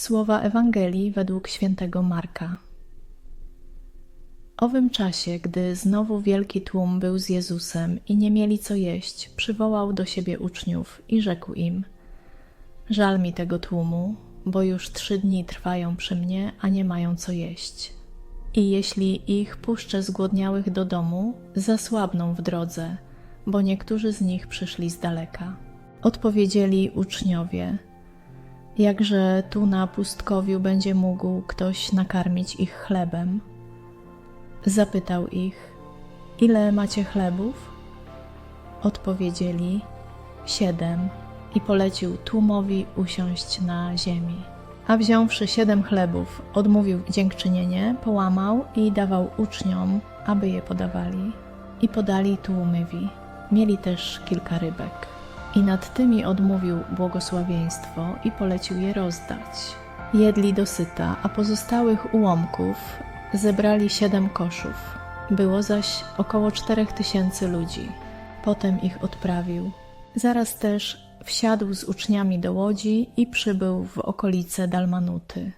Słowa Ewangelii według świętego Marka. Owym czasie, gdy znowu wielki tłum był z Jezusem i nie mieli co jeść, przywołał do siebie uczniów i rzekł im: Żal mi tego tłumu, bo już trzy dni trwają przy mnie, a nie mają co jeść. I jeśli ich puszczę zgłodniałych do domu, zasłabną w drodze, bo niektórzy z nich przyszli z daleka. Odpowiedzieli uczniowie: Jakże tu na pustkowiu będzie mógł ktoś nakarmić ich chlebem? Zapytał ich: Ile macie chlebów? Odpowiedzieli: Siedem. I polecił tłumowi usiąść na ziemi. A wziąwszy siedem chlebów, odmówił dziękczynienie, połamał i dawał uczniom, aby je podawali. I podali tłumowi. Mieli też kilka rybek. I nad tymi odmówił błogosławieństwo i polecił je rozdać. Jedli dosyta, a pozostałych ułomków zebrali siedem koszów. Było zaś około czterech tysięcy ludzi. Potem ich odprawił. Zaraz też wsiadł z uczniami do łodzi i przybył w okolice Dalmanuty.